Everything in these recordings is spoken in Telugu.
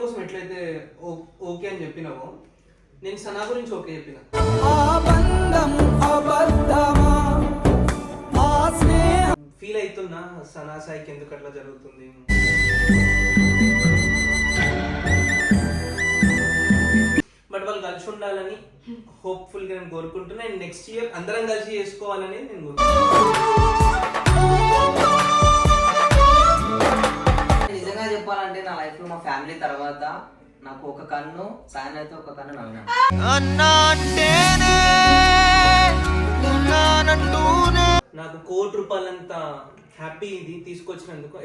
కోసం ఎట్లయితే ఓకే అని చెప్పినావో నేను సనా గురించి ఓకే చెప్పిన. ఫీల్ అవుతున్నా సనా సాయికి ఎందుకు అట్లా జరుగుతుంది? బట్ వాళ్ళు కలిసి ఉండాలని హోప్ఫుల్గా నేను కోరుకుంటున్నా. అండ్ నెక్స్ట్ ఇయర్ అందరం కలిసి చేసుకోవాలని నేను కోరుకుంటున్నాను లో మా ఫ్యామిలీ తర్వాత నాకు ఒక కన్ను సాయన్ అయితే ఒక కన్ను నవ్విన నాకు కోటి రూపాయలంత హ్యాపీ ఇది తీసుకొచ్చినందుకు.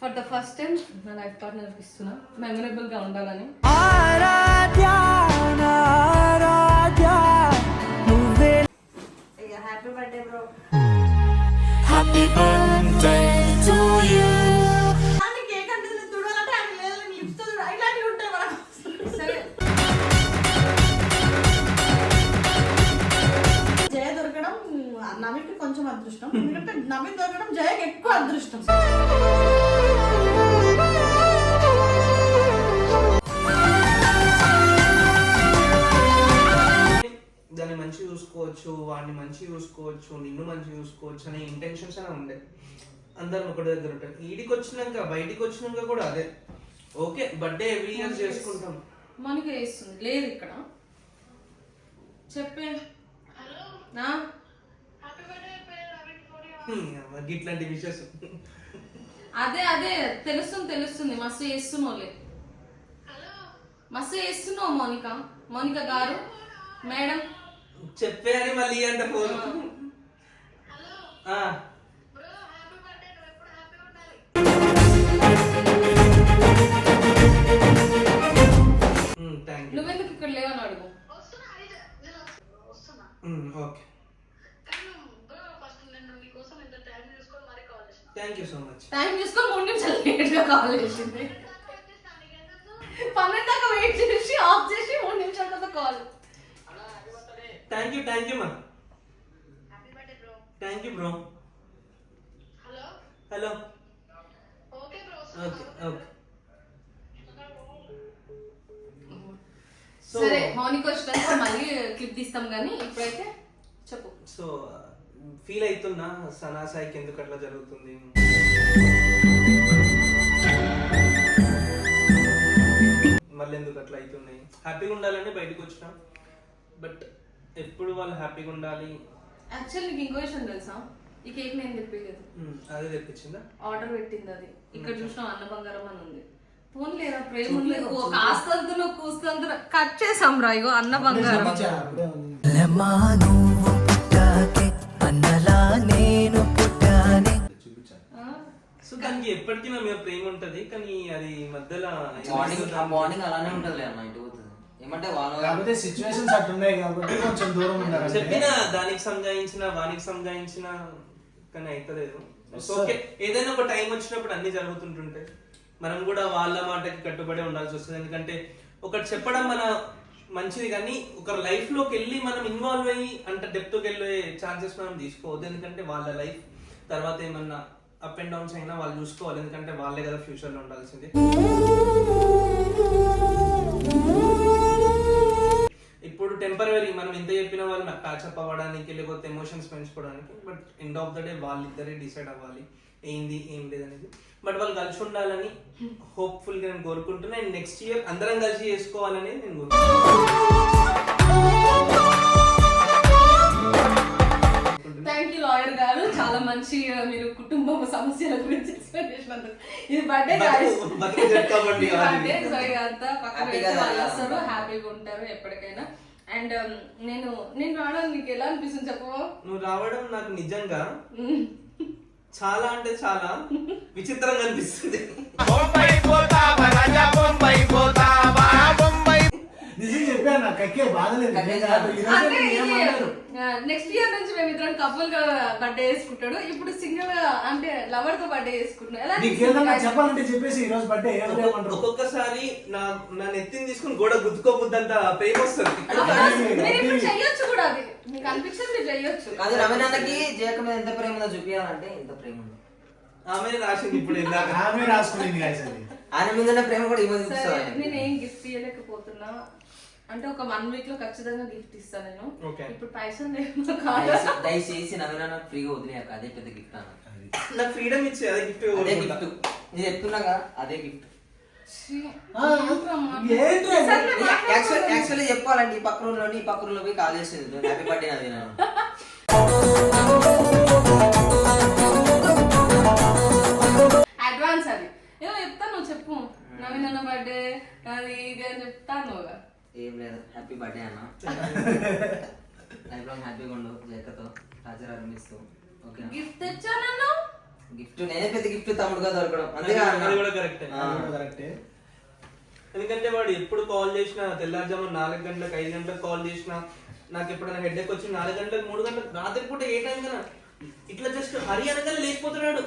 ఫర్ ద ఫస్ట్ టైం నా లైఫ్ పార్ట్నర్ ఇస్తున్నా. మెమరబుల్గా ఉండాలని. మంచి చూసుకోవచ్చు నిన్ను మంచి చూసుకోవచ్చు అనే ఇంటెన్షన్స్ అనే ఉండే. అందరం ఒకటి దగ్గర ఉంటారు ఈడికి వచ్చినాక బయటికి వచ్చినాక కూడా అదే. ఓకే బర్త్డే ఎవ్రీ ఇయర్ చేసుకుంటాం. మనకి వేస్తుంది లేదు ఇక్కడ. చెప్పే. ఇట్లాంటి విషయస్ అదే అదే. తెలుస్తుంది తెలుస్తుంది. మస్తు చేస్తున్నావులే మస్తు చేస్తున్నావు మౌనిక. మౌనిక గారు. మేడం. చెప్పే అని మళ్ళీ అంట ఫోన్. నువ్వెందుకు ఇక్కడ లేవని అడుగు? Okay. Thank you so much time చూసుకొని మూడు నిమిషాలు లేట్గా కాల్ చేసింది. పన్నెండు దాకా వెయిట్ చేసి ఆఫ్ చేసి మూడు నిమిషాల తర్వాత call thank you thank you మా thank you bro hello okay okay so సరే మౌనిక వచ్చినాక మళ్ళీ క్లిప్ తీస్తాం కానీ ఇప్పుడైతే చెప్పు. సో ఫీల్ అవుతున్నా సనా సాయికి ఎందుకు అట్లా జరుగుతుంది? మళ్ళీ ఎందుకు అట్లా అవుతున్నాయి హ్యాపీగా ఉండాలని బయటకు వచ్చినాం. బట్ ఎప్పుడు వాళ్ళు హ్యాపీగా ఉండాలి? యాక్చువల్ నీకు ఇంకో విషయం తెలుసా? ఈ కేక్ నేను తెప్పించలేదు అదే. తెప్పించిందా? ఆర్డర్ పెట్టింది అది. ఇక్కడ చూసిన అన్న బంగారం అని ఉంది. ఫోన్ లేదా? ప్రేమ కాస్తంత కూస్తంత కట్ చేసాం రా ఇగో అన్న బంగారం. లెమ్మా నువ్వు పుట్టాకే అన్నలా నేను పుట్టానే. ఆ? సో దానికి ఎప్పటికీ నా మీద ప్రేమ ఉంటది కానీ అది మధ్యలో బాండింగ్ ఆ బాండింగ్ అలానే ఉంటుంది అన్న ఇటు పోతుంది ఏమంటే వాళ్ళు కాకపోతే సిచ్యువేషన్స్ అట్టున్నాయి కాబట్టి కొంచెం దూరం ఉన్నారు చెప్పిన దానికి సంజాయించిన వానికి సంజాయించిన కానీ అయితలేదు. ఓకే ఏదైనా ఒక టైం వచ్చినప్పుడు అన్ని జరుగుతుంటుంటాయి మనం కూడా వాళ్ళ మాటకి కట్టుబడి ఉండాల్సి వస్తుంది. ఎందుకంటే ఒకటి చెప్పడం మన మంచిది కానీ ఒక లైఫ్లోకి వెళ్ళి మనం ఇన్వాల్వ్ అయ్యి అంత డెప్త్కి వెళ్ళే ఛాన్సెస్ మనం తీసుకోవద్దు. ఎందుకంటే వాళ్ళ లైఫ్ తర్వాత ఏమన్నా అప్ అండ్ డౌన్స్ అయినా వాళ్ళు చూసుకోవాలి. ఎందుకంటే వాళ్ళే కదా ఫ్యూచర్లో ఉండాల్సింది. ప్యాచప్ అవ్వడానికి లేకపోతే ఎమోషన్స్ పెంచుకోవడానికి but end of the day వాళ్ళిద్దరే డిసైడ్ అవ్వాలి ఏంది ఏం లేదనేది. బట్ వాళ్ళు కలిసి ఉండాలని హోప్ఫుల్గా నేను కోరుకుంటున్నా. అండ్ నెక్స్ట్ ఇయర్ అందరం కలిసి చేసుకోవాలని నేను థ్యాంక్ యూ లాయర్ గారు. చాలా మంచి మీరు కుటుంబ సమస్యల గురించి ఎక్స్ప్లెయిన్ చేసినందుకు. ఇది బర్త్డే బతుకు- బతుకు జట్కాబండి కాదు ఇది. సో ఇక అంతా పక్కన గా వాళ్ళు. వస్తారు. హ్యాపీగా ఉంటారు ఎప్పటికైనా. అండ్ నేను నేను రావడం నీకు ఎలా అనిపిస్తుంది చెప్పవా నువ్వు రావడం నాకు నిజంగా చాలా అంటే చాలా విచిత్రంగా అనిపిస్తుంది. నిజం చెప్పాను నాకు కక్కే బాధలేదు. కాదు. అంటే? నెక్స్ట్ ఇయర్ నుంచి మేము ఇద్దరం కపుల్గా బర్త్డే చేసుకుంటాడు. ఇప్పుడు సింగిల్గా అంటే లవర్తో బర్త్డే చేసుకుంటున్నాడు. ఎలా నీకు అనిపిస్తుంది ఏదన్నా guys? చెప్పాలంటే చెప్పేసి ఈ రోజు బర్త్డే ఏమంటారు ఒక్కొక్కసారి నా నా నెత్తిని తీసుకుని గోడ గుద్దుకోబుద్దంత ప్రేమ వస్తుంది. మీరు ఇప్పుడు చెయ్యొచ్చు కూడా అది. మీకు అనిపించింది మీరు చెయ్యొచ్చు అది నాన్నకి జయక మీద ఎంత ప్రేమ ఉందో చూపించాలంటే ఇంత ప్రేమ ఉంది. ఆమె రాసింది ఇప్పుడు ఆమె రాసుకునేది అది. ఆయన మీద ప్రేమ కూడా ఇవ్వదు సరే నేను ఏం గిఫ్ట్ ఇవ్వలేకపోతున్నా అంటే ఒక వన్ వీక్లో ఖచ్చితంగా గిఫ్ట్ ఇస్తాను నేను. ఇప్పుడు పైసలు లేవు కాదా? దయచేసి నవీన నాకు ఫ్రీగా వదిలేక అదే పెద్ద గిఫ్ట్ అన్న. నాకు ఫ్రీడమ్ ఇచ్చి అదే గిఫ్ట్ అదే గిఫ్ట్ నేను చెప్తున్నా కదా అదే గిఫ్ట్ యాక్చువల్లీ చెప్పాలంటే ఈ పక్క రూమ్లోని ఈ పక్క రూమ్లో పోయి కాల్ చేసింది. హ్యాపీ బర్త్డే నవీన ఏమో చెప్తాను చెప్పు. నవీన్ అన్న బర్త్డే అది ఇది అని చెప్తాను ఏం లేదు హ్యాపీ బర్త్డే అన్న. లైఫ్ లాంగ్ హ్యాపీగా ఉండు జయకతో రాజా అర్మిస్తూ ఓకే గిఫ్ట్ తెచ్చా నన్ను? గిఫ్ట్ నేనే పెద్ద గిఫ్ట్ తమ్ముడుగా దొరకడం. అంతేగా అది అన్న కూడా కరెక్టే. అది కూడా కరెక్టే ఎందుకంటే వాడు ఎప్పుడు కాల్ చేసినా తెల్లారుజామున నాలుగు గంటలకు ఐదు గంటలకు కాల్ చేసినా నాకు ఎప్పుడైనా హెడ్ ఎక్ వచ్చి నాలుగు గంటలకు మూడు గంటలకు రాత్రి పూట ఏ టైం కన్నా ఇట్లా జస్ట్ హరి అనగానే లేచిపోతున్నాడు.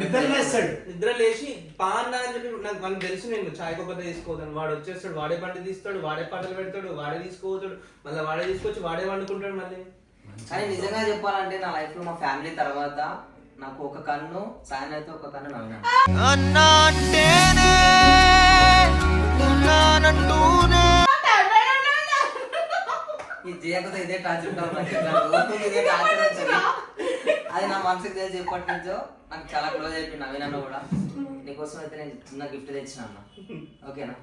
నిద్ర లేస్తాడు. నిద్ర లేచి పా అన్నా అని చెప్పి నాకు మనకు తెలుసు నేను చాయ్ కొబ్బరి తీసుకోవద్దని. వాడు వచ్చేస్తాడు వాడే బండి తీస్తాడు వాడే పాటలు పెడతాడు వాడే తీసుకోవతాడు మళ్ళీ వాడే తీసుకొచ్చి వాడే వండుకుంటాడు మళ్ళీ. కానీ నిజంగా చెప్పాలంటే నా లైఫ్లో మా ఫ్యామిలీ తర్వాత నాకు ఒక కన్ను సాయన అయితే ఒక కన్ను నవ్విన ఈ ఇదే టార్చర్ ఉంటావు ఇదే అది నా మనసుకు తెలిసి ఎప్పటి నుంచో. నాకు చాలా క్లోజ్ అయిపోయింది నవీన్ అన్న కూడా. నీకోసం అయితే నేను చిన్న గిఫ్ట్ తెచ్చిన అన్న. ఓకేనా?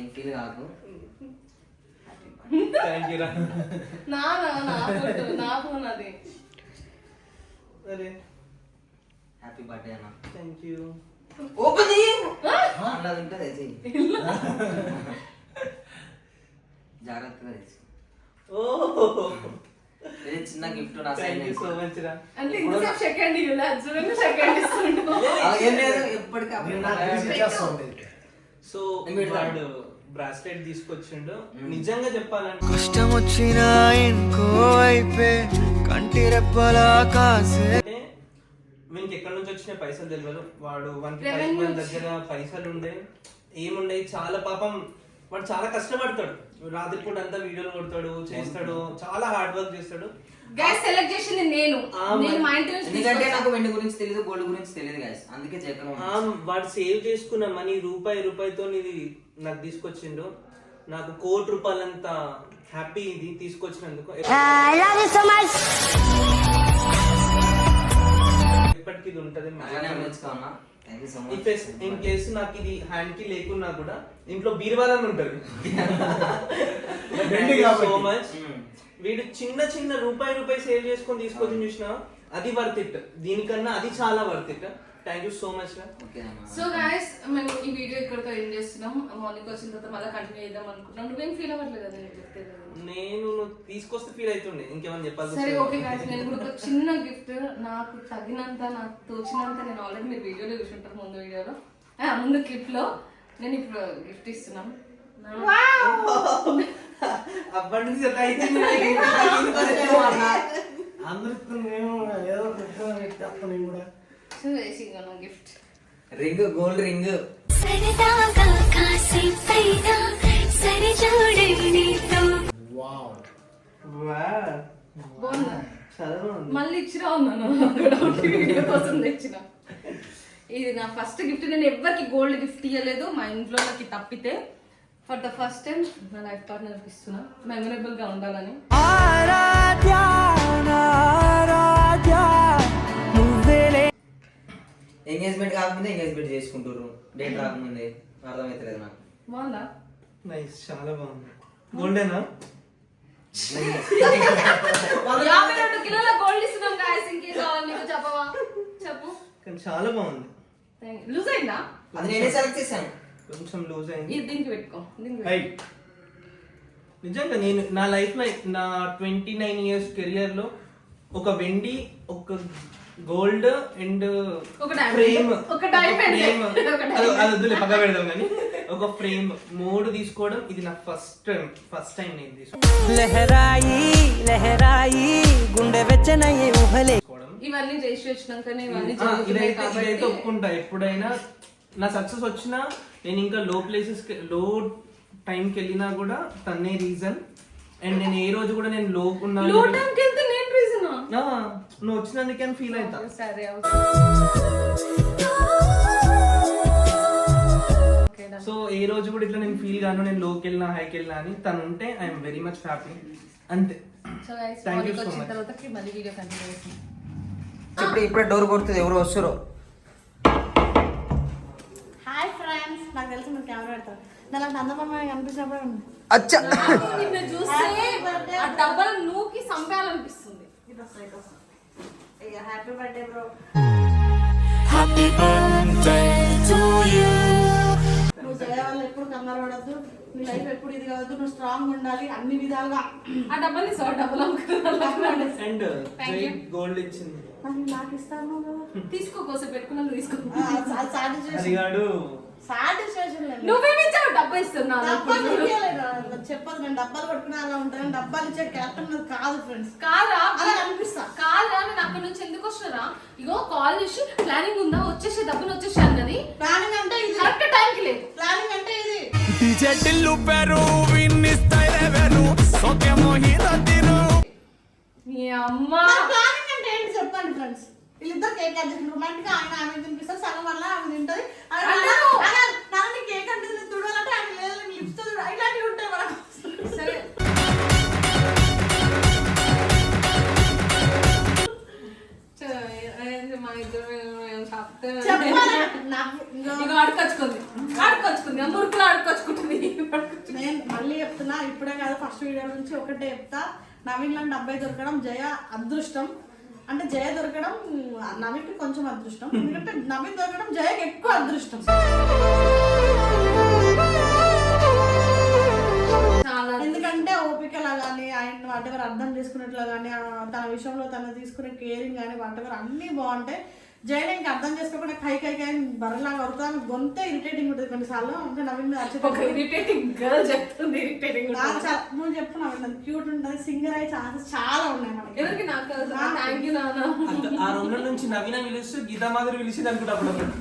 ఏం ఫీల్ కాకు. నా నా నా ఫోటో నా ఫోన్ అది. సరే హ్యాపీ బర్త్డే అన్న. థ్యాంక్ యూ ఓపెన్ అన్నది ఉంటే తెచ్చి జాగ్రత్తగా తెచ్చి ఓ ఇది చిన్న గిఫ్ట్ నా సైడ్ సో మచ్ రా. అంటే ఇంతసేపు సెకండ్ ఇవ్వలేదు చూడండి సెకండ్ ఇస్తుండు. ఏం లేదు ఎప్పటికీ నేను నాకు తెలిసి ఇచ్చేస్తా ఉండేది సో నేను పెడతాను. వాడు బ్రాస్లెట్ తీసుకొచ్చిండు. నిజంగా చెప్పాలంటే కష్టం వచ్చినా ఇంకో అయిపే కంటి రెప్పలా కాసే. వీనికి ఎక్కడి నుంచి వచ్చిన పైసలు తెలియదు వాడు మన దగ్గర పైసలు ఉండే ఏముండే చాలా పాపం వాడు చాలా కష్టపడతాడు. రాత్రిపూట అంతా వీడియోలు కొడతాడు చేస్తాడు చాలా హార్డ్ వర్క్ చేస్తాడు. గ్యాస్ సెలెక్ట్ చేసింది నేను. నేను మా ఇంటి నుంచి ఎందుకంటే. నాకు వెండి గురించి తెలియదు గోల్డ్ గురించి తెలియదు గాయస్ అందుకే ఆ, వాడు సేవ్ చేసుకున్న మనీ రూపాయి రూపాయితో ఇది నాకు తీసుకొచ్చిండు. నాకు కోటి రూపాయలంత హ్యాపీ ఇది తీసుకొచ్చినందుకు. ఎప్పటికీ ఇది ఉంటది ఇన్ కేసు నాకు ఇది హ్యాండ్కి లేకున్నా కూడా ఇంట్లో బీరువాలని ఉంటది. సో మచ్ వీడు చిన్న చిన్న రూపాయి రూపాయి సేవ్ చేసుకొని తీసుకొచ్చి చూసిన అది వర్త్ ఇట్ దీనికన్నా అది చాలా worth it thank you so much so guys మేము ఈ వీడియో ఇక్కడితో ఏం చేస్తున్నాం. మార్నింగ్ వచ్చిన తర్వాత మళ్ళీ కంటిన్యూ చేద్దాం అనుకుంటున్నాం. నువ్వేం ఫీల్ అవ్వట్లేదు కదా నేను తీసుకొస్తే ఫీల్ అవుతుండే. ఇంకేమన్నా చెప్పాల్సి సరే. ఓకే గాయస్ నేను కూడా ఒక చిన్న గిఫ్ట్ నాకు తగినంత నాకు తోచినంత నేను ఆల్రెడీ మీరు వీడియోలో చూసుంటారు ముందు వీడియోలో. ఆ, ముందు క్లిప్లో. నేను ఇప్పుడు గిఫ్ట్ ఇస్తున్నాం. నా- అప్పటి నుంచి వేసింగాను గిఫ్ట్ రింగ్ గోల్డ్ రింగ్. మళ్ళీ ఇచ్చినా ఉన్నాను అక్కడ వీడియో కోసం తెచ్చిన. ఇది నా ఫస్ట్ గిఫ్ట్ నేను ఎవరికి గోల్డ్ గిఫ్ట్ ఇవ్వలేదు మా ఇంట్లో నాకు తప్పితే ఫర్ ద ఫస్ట్ టైం నా లైఫ్ పార్ట్నర్కి ఇస్తున్నా. మెమరబుల్గా ఉండాలని. ఎంగేజ్మెంట్ కాకముందే ఎంగేజ్మెంట్ చేసుకుంటారు డేట్ రాకముందే. అర్థమవుతలేదు నాకు. బాగుందా? నైస్ చాలా బాగుంది. గోల్డెనా యాభై రెండు కిలోల గోల్డ్ ఇస్తున్నాం గాయస్ ఇంకేం కావాలి నీకు చెప్పవా చాలా బాగుంది. లూజ్ అయిందా? అది నేనే సెలెక్ట్ చేశాను. కొంచెం లూజ్ అయింది. ఇది దీనికి పెట్టుకో దీనికి హై. నిజంగా నేను నా లైఫ్లో నా ట్వంటీ నైన్ ఇయర్స్ కెరియర్లో ఒక వెండి ఒక గోల్డ్ అండ్ ఒక. ఫ్రేమ్. అది వద్దులే పక్క పెడదాం కానీ. ఒక ఫ్రేమ్ మూడు తీసుకోవడం ఇది నా ఫస్ట్ టైం ఫస్ట్ టైం నేను తీసుకోవడం ఇవన్నీ చేసి వచ్చినాకనే ఇవన్నీ ఆ, జరుగుతున్నాయి ఇదైతే ఇదైతే కాబట్టి ఒప్పుకుంటా. ఎప్పుడైనా నా సక్సెస్ వచ్చినా నేను ఇంకా లో ప్లేసెస్లో టైంకి వెళ్ళినా కూడా తన్నే రీజన్ అండ్ నేను ఏ రోజు కూడా నేను లో ఉన్నా లో టైంకి వెళ్తే నేను రీజన్ ఆ, నువ్వు వచ్చినందుకే అని ఫీల్ అవుతా సరే సో ఏ రోజు కూడా ఇట్లా నేను ఫీల్ గాను నేను లోకి వెళ్ళినా హైకి వెళ్ళినా అని తను ఉంటే ఐఎమ్ వెరీ మచ్ హ్యాపీ అంతే. So guys Thank you so వచ్చిన much. తర్వాత మళ్ళీ వీడియో కంటిన్యూ చేస్తాం. ఇప్పుడు ఇప్పుడే డోర్ కొడుతుంది ఎవరు వస్తారు. హాయ్ ఫ్రెండ్స్ నాకు తెలిసి మీరు కెమెరా పెడతారు. నేను అలాంటి అందమైన కనిపించినప్పుడు అచ్చా. నాకు నిన్ను చూస్తే ఆ డబ్బలు నూకి హ్యాపీ బర్త్డే బ్రో. నువ్వు ఎప్పుడు కంగారు పడద్దు. నీ లైఫ్ ఎప్పుడు ఇది కావద్దు. నువ్వు స్ట్రాంగ్ ఉండాలి అన్ని విధాలుగా. ఆ డబ్బల్ని సో డబ్బులు you. గోల్డ్ ఇచ్చింది. నాకు నాకు ఇస్తాను తీసుకో కోసం పెట్టుకున్నాను తీసుకో. నువ్వేమి ఇచ్చావు డబ్బా చెప్పదు నేను డబ్బాలు అలా ఉంటాను డబ్బాలు ఇచ్చే క్యారెక్టర్ కాదు ఫ్రెండ్స్ కాదా అలా అనిపిస్తా. కాదా నేను అక్కడ నుంచి ఎందుకు వస్తున్నారా ఇగో కాల్ చేసి ప్లానింగ్ ఉందా? వచ్చేసే డబ్బులు వచ్చేసి అన్నది. ప్లానింగ్ అంటే ఇది. కరెక్ట్ టైంకి లేదు. ప్లానింగ్ అంటే ఇది. DJ టిల్లు పెరు విన్ని స్టైల్ ఎవరు? ఓకే మోహిత తిరు. మీ అమ్మ ప్లానింగ్ అంటే ఏంటి చెప్పండి ఫ్రెండ్స్ వీళ్ళిద్దరు కేక్ కట్ చేసి రొమాంటిక్ ఆయన ఆమె తినిపిస్తారు సగం వల్ల ఆమె తింటది. నాన్న కేక్ అంటే చూడాలంటే ఆయన లేదు లిప్స్ ఇలాంటివి ఉంటాయి మనకు సరే. మా ఇద్దరు ఆడుకొచ్చుకుంది. ఆడుకొచ్చుకుంది. ఆ మురుకులు ఆడుకొచ్చుకుంటుంది. నేను మళ్ళీ చెప్తున్నా ఇప్పుడే కాదు ఫస్ట్ వీడియో నుంచి ఒకటే చెప్తా. నవీన్ లాంటి అబ్బాయి దొరకడం జయ అదృష్టం. అంటే జయ దొరకడం నవీన్కి కొంచెం అదృష్టం. ఎందుకంటే నవీన్ దొరకడం జయకి ఎక్కువ అదృష్టం. ఎందుకంటే ఓపికలా కానీ ఆయన వాటెవర్ అర్థం చేసుకున్నట్లా కానీ తన విషయంలో తను తీసుకునే కేరింగ్ కానీ వాటెవర్ అన్నీ బాగుంటాయి. జైన్ ఇంకా అర్థం చేసుకోకుండా కై కై కై బర్రలాగా అవుతాను గొంతే ఇరిటేటింగ్ ఉంటుంది కొన్నిసార్లు. అంటే నవీన్ ఒక ఇరిటేటింగ్ గర్ల్ చెప్తుంది ఇరిటేటింగ్ నువ్వు చెప్పు నవీన్ క్యూట్ ఉంటుంది. సింగర్ అయ్యే ఛాన్సెస్ చాలా ఉన్నాయి మనకి ఎవరికి నాకు థ్యాంక్ యూ నాన్న. ఆ రెండు నుంచి నవీన పిలుస్తూ గీతా మాదిరి పిలిచి అనుకుంటా డబ్బు-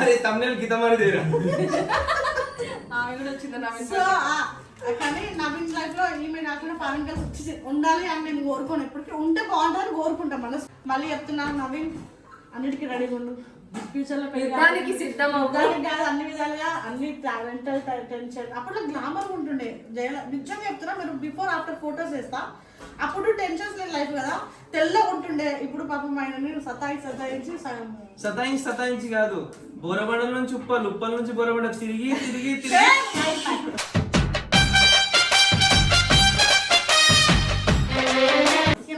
అరే తమ్నేల్ గీతా మాదిరి తీరా ఆమె కూడా వచ్చింది నవీన్ సో కానీ నవీన్ లైఫ్లో ఈమె కాకుండా ఫారెన్ గర్ల్స్ వచ్చి ఉండాలి అని నేను కోరుకోను. ఎప్పటికీ ఉంటే బాగుంటుందని కోరుకుంటాం మనసు. మళ్ళీ చెప్తున్నాను నవీన్ అన్నిటికీ రెడీగా ఉండు. యుద్ధానికి సిద్ధం. యుద్ధానికి కాదు అన్ని విధాలుగా అన్ని టాలెంటల్ టెన్షన్ అప్పట్లో గ్లామర్ ఉంటుండే. జయల నిజంగా చెప్తున్నా మీరు బిఫోర్ ఆఫ్టర్ ఫోటోస్ వేస్తా అప్పుడు టెన్షన్స్ లేని లైఫ్ కదా. తెల్లగా ఉంటుండే. ఇప్పుడు పాపం ఆయన సతాయి సతాయించి సతాయించి సతాయించి కాదు. బోరబండల నుంచి ఉప్పలు ఉప్పల నుంచి బోరబండ తిరిగి తిరిగి తిరిగి.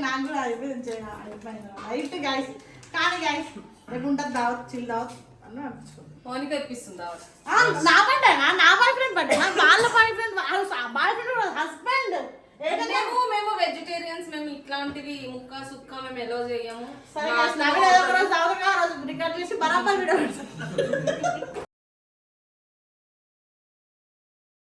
నాకు కూడా అయిపోయింది రైట్ గైస్ కానీ గైస్ రేపు ఉంటుంది దావత్ చిల్ దావత్ అని అనిపించుకోండి మౌనిక ఇప్పిస్తుంది ఆవిడ ఆ, నా బర్త్డే నా బాయ్ ఫ్రెండ్ బర్త్డే నా వాళ్ళ boyfriend boyfriend husband మేము మేము వెజిటేరియన్స్ మేము ఇట్లాంటివి ముక్క సుక్క మేము ఎలా చేయము. సరే నవీన్ ఏదో ఒక రోజు రికార్డ్ చేసి బరాబర్ వీడియో